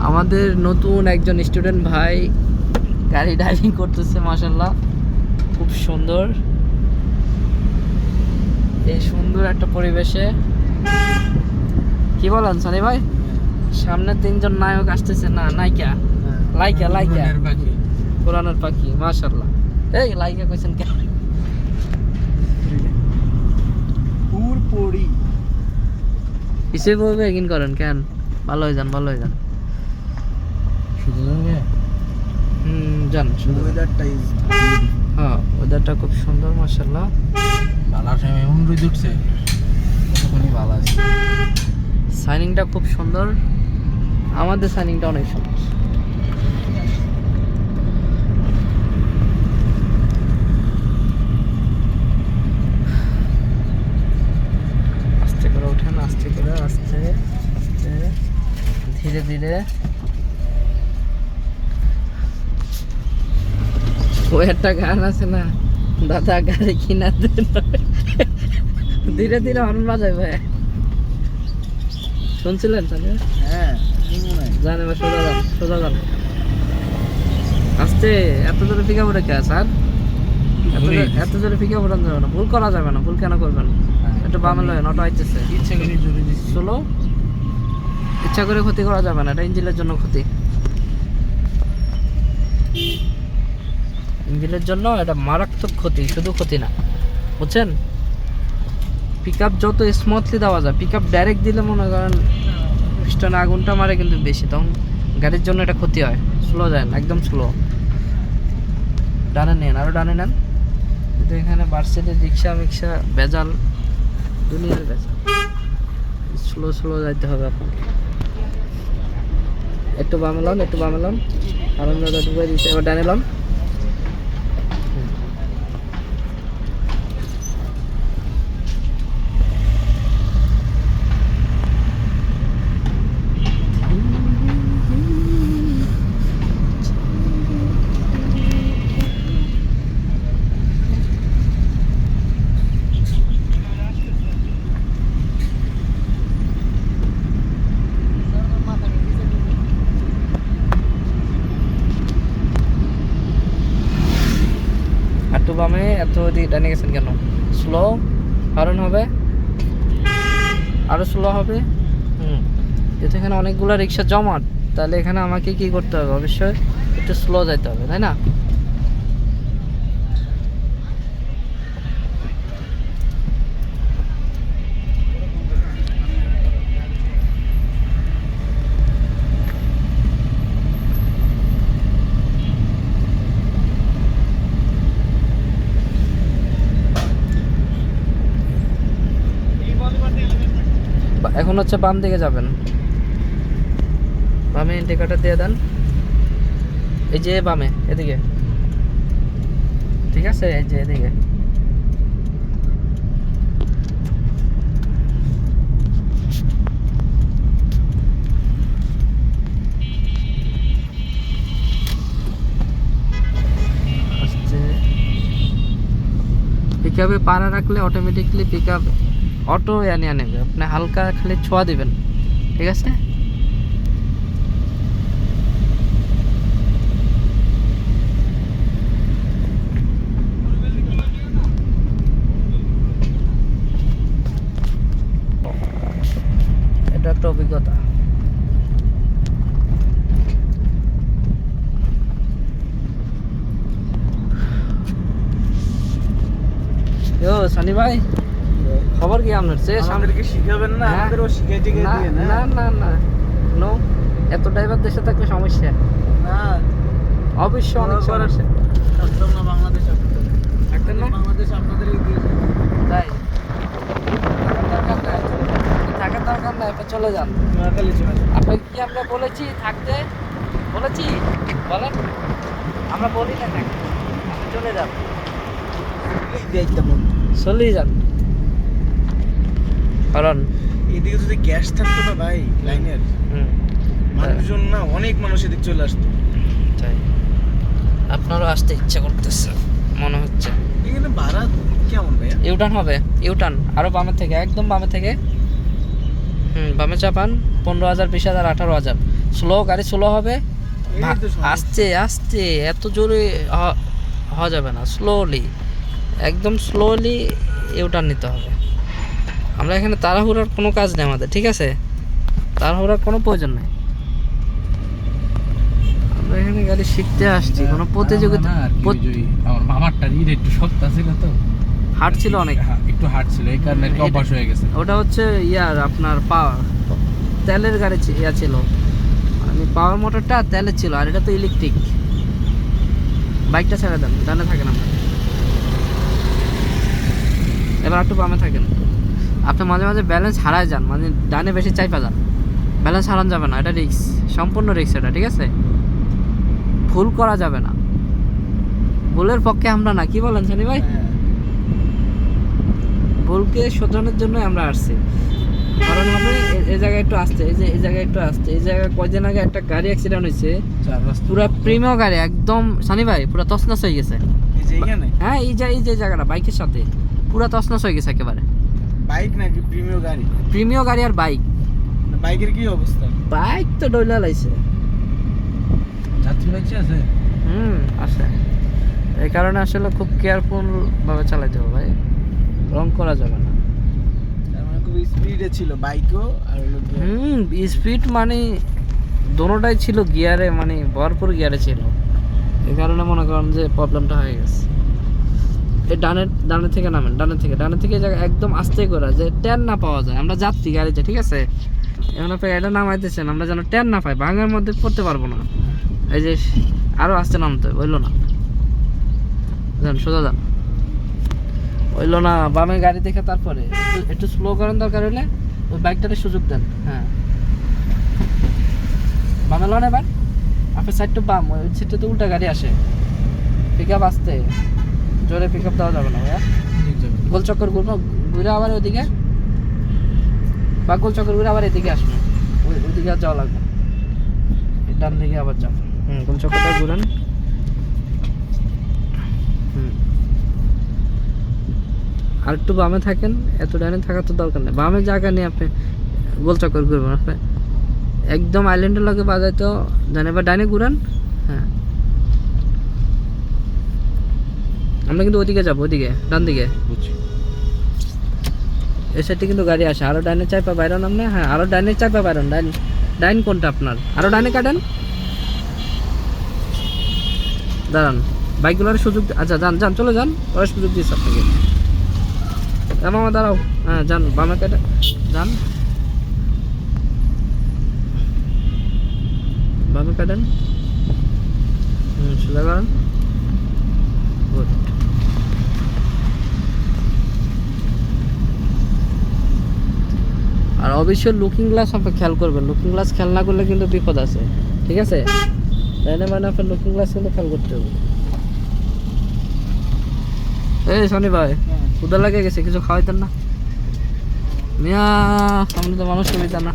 আমাদের নতুন একজন স্টুডেন্ট ভাই গাড়ি ড্রাইভিং করতেছে মাসাল্লাহ খুব সুন্দর। এই সুন্দর একটা পরিবেশে। কি বলেন সানি ভাই? সামনে তিনজন নায়ক আসতেছে না নায়িকা? লাইকা লাইকা। কোরআনের পাখি। মাশাল্লাহ এই লাইকা কইছেন কেন পুর পড়ি কিসে বলবে এগিন করেন কেন? ভালো হয়ে যান ভালো হয়ে যান শুধু জানবে হুম যান ওয়েদারটা ইজ হ্যাঁ ওয়েদারটা খুব সুন্দর মাশাল্লাহ বালা টাইম এমন রোদ উঠছে কতক্ষণই ভালো আছে। সাইনিংটা খুব সুন্দর। আমাদের সাইনিংটা অনেক সুন্দর। আস্তে করে ওঠেন আস্তে করে আস্তে আস্তে। ধীরে ধীরে। ও একটা গান আছে না দাদা গাড়ি কিনা দেন। ধীরে ধীরে হর্ন বাজায় ভাই শুনছিলেন তাহলে? হ্যাঁ হয় জান সোজা যান সোজা যান। আস্তে এত জোরে পিকা পড়ে কে স্যার? এত জোরে- পিকা পড়ান যাবে না ভুল করা যাবে না ভুল কেন করবেন? একটু বামে লয় নটা আইতেছে চলো ইচ্ছা করে ক্ষতি করা যাবে না এটা ইঞ্জিনের জন্য ক্ষতি। ইঞ্জিনের জন্য এটা মারাত্মক ক্ষতি, শুধু ক্ষতি না। বুঝছেন? পিক আপ যত স্মুথলি দেওয়া যায় পিক আপ ডাইরেক্ট দিলে মনে করেন পিস্টনে আগুনটা মারে কিন্তু বেশি, তখন গাড়ির জন্য এটা ক্ষতি হয়। স্লো যায় না একদম স্লো ডানে নেন আরও ডানে নেন। কিন্তু এখানে বার্সেলের রিক্সা মিক্সা বেজাল দুনিয়ার বেজাল স্লো স্লো যাইতে হবে আপনাকে। একটু বামে লন, একটু বামে লন। আনন্দ ঢুকে দিচ্ছে এবার ডানে হুম। একটু বামে এত ডানে গেছেন কেন? স্লো কারণ হবে? আরও স্লো হবে? হুম। যেহেতু এখানে অনেকগুলো রিক্সা জমাট, তাহলে এখানে আমাকে কি করতে হবে? অবশ্যই একটু স্লো যাইতে হবে, তাই না? এখন হচ্ছে বাম দিকে যাবেন। বামে ইন্ডিকেটার দিয়ে দেন। এই যে বামে, এদিকে। ঠিক আছে? এই যে এদিকে। পিক আপে পাড়া রাখলে অটোমেটিকলি পিক আপ অটো এনে নেবে আপনি হালকা খালি ছোঁয়া দিবেন, ঠিক আছে? এটা একটা অভিজ্ঞতা। ও সানি ভাই। খবর কি আপনার? সে আমাদেরকে শিখাবেন না হ্যাঁ। আমাদেরও শিখাই না দিয়ে না? না না নো। এত ড্রাইভার দেশে থাকলে সমস্যা। না। অবশ্যই অনেক। সমস্যা। থাকতাম না বাংলাদেশ আপনাদের। থাকতেন না? বাংলাদেশ আপনাদের তাই? থাকার দরকার নাই। নাই আপনি চলে যান। আপনাকে কি আমরা বলেছি থাকতে? বলেছি? বলেন। আমরা বলি না থাকতে। আপনি চলে যান। চলেই যান। কারণ এদিকে যদি গ্যাস থাকতো না ভাই লাইনের। হুম মানুষজন না অনেক মানুষ এদিক চলে আসতো। তাই। আপনারও আসতে ইচ্ছা করতেছে মনে হচ্ছে। এখানে ভাড়া কেমন ভাইয়া? ইউটার্ন হবে ইউটার্ন। আরও বামের থেকে একদম বামে থেকে। হুম বামে চাপান পনেরো হাজার বিশ হাজার আঠারো হাজার। স্লো গাড়ি স্লো হবে। আস্তে আস্তে এত জোরে হওয়া যাবে না। স্লোলি একদম স্লোলি ইউটার্ন নিতে হবে। আমরা এখানে তাড়াহুড়ার কোনো কাজ নেই আমাদের ঠিক আছে? তাড়াহুড়ার কোনো প্রয়োজন নেই। আমরা এখানে গাড়ি শিখতে আসছি কোনো প্রতিযোগিতা আমার মামারটা রিড একটু শক্ত ছিল তো। ছিল অনেক। একটু ছিল এই কারণে অভ্যাস হয়ে গেছে। ওটা হচ্ছে ইয়ার আপনার পাওয়ার। তেলের গাড়ি ইয়া ছিল। আমি পাওয়ার মোটরটা তেলের ছিল আর এটা তো ইলেকট্রিক। বাইকটা ছেড়ে দেন ডানে থাকেন আপনার এবার একটু বামে থাকেন। আপনি মাঝে মাঝে ব্যালেন্স হারায় যান মানে ডানে বেশি চাইপা যান। ব্যালেন্স হারান যাবে না এটা রিক্স সম্পূর্ণ রিক্স এটা ঠিক আছে? ভুল করা যাবে না। ভুলের পক্ষে আমরা না কি বলেন সানি ভাই? হ্যাঁ। ভুলকে শোধরানোর জন্য আমরা আসছি। কারণ হবে এই জায়গায় একটু আসতে এই যে এই জায়গায় একটু আসতে এই জায়গায় কয়দিন আগে একটা গাড়ি অ্যাক্সিডেন্ট হয়েছে। পুরো প্রিমিয় গাড়ি একদম সানি ভাই পুরো তছনছ হয়ে গেছে। হ্যাঁ এই যে এই যে জায়গাটা বাইকের সাথে। পুরো তছনছ হয়ে গেছে একেবারে। বাইক নাকি প্রিমিয় গাড়ি? প্রিমিয় গাড়ি আর বাইক। বাইকের কি অবস্থা? বাইক তো ডইলা লাইছে। যাত্রী বাচ্চা আছে? হুম আসে এই কারণে আসলে খুব কেয়ারফুল ভাবে চালাইতে হবে ভাই। রং করা যাবে না। তার মানে খুব স্পিডে ছিল বাইকও আর হুম স্পিড মানে দোনোটাই ছিল গিয়ারে মানে ভরপুর গিয়ারে ছিল। এই কারণে মনে করেন যে প্রবলেমটা হয়ে গেছে। এই ডানে ডানে থেকে নামেন ডানে থেকে ডানে থেকে একদম আস্তে করে যে ট্যান না পাওয়া যায়। আমরা যাত্রী গাড়িতে, ঠিক আছে? এখন আপনি এটা নামাইতেছেন আমরা যেন ট্যান না পাই, ভাঙার মধ্যে পড়তে পারব না। এই যে আরও আস্তে নামতে হইল না। যান, সোজা যান। হইল না, বামে গাড়ি দেখে তারপরে। একটু- স্লো করেন দরকার হলে ওই বাইকটাতে সুযোগ দেন হ্যাঁ। বামে লন এবার। আপনার সাইডটা বাম, ওই সাইডটা তো উল্টা গাড়ি আসে। পিক আপ আসতে। জোরে পিক আপ দেওয়া যাবে না ভাইয়া। ঠিক যাবে। গোল চক্কর ঘুরবো ঘুরে আবার ওদিকে বা গোল চক্কর ঘুরে আবার এদিকে আসব। ওই ওইদিকে আর যাওয়া লাগবে ডান দিকে আবার যাও হুম গোল চক্করটা ঘুরেন। হুম। আর একটু বামে থাকেন এত ডাইনে থাকার তো দরকার নেই। বামে জায়গা নিয়ে আপনি গোল চক্কর ঘুরবেন। আপনি একদম আইল্যান্ডের লগে বাজাইতো ডানে বা ডাইনে ঘুরান। হ্যাঁ। আমরা কিন্তু ওদিকে যাব ওদিকে ডান দিকে। বুঝছি। এই সাইডে কিন্তু গাড়ি আসে। আরও ডাইনে চাইপা বাইরন আপনি? হ্যাঁ আরও ডাইনে চাইপা বাইরন। ডাইন ডাইন কোনটা আপনার? আরও ডাইনে কাটেন। দাঁড়ান। বাইকগুলোর সুযোগ আচ্ছা যান যান চলে যান। ওরা সুযোগ দিয়েছে আপনাকে। মামা দাঁড়াও। হ্যাঁ যান বামে কাটে। যান। বামে কাটেন। হুম সোজা করেন গুড আর অবশ্যই লুকিং গ্লাস আপনি খেয়াল করবেন। লুকিং গ্লাস খেয়াল না করলে কিন্তু বিপদ আছে। ঠিক আছে? তাই না মানে আপনার লুকিং গ্লাস কিন্তু খেয়াল করতে হবে। এই শনি ভাই উদার ক্ষুদা লাগে গেছে কিছু খাওয়াইতেন না? মিয়া সামনে তো মানুষ সুবিধা না।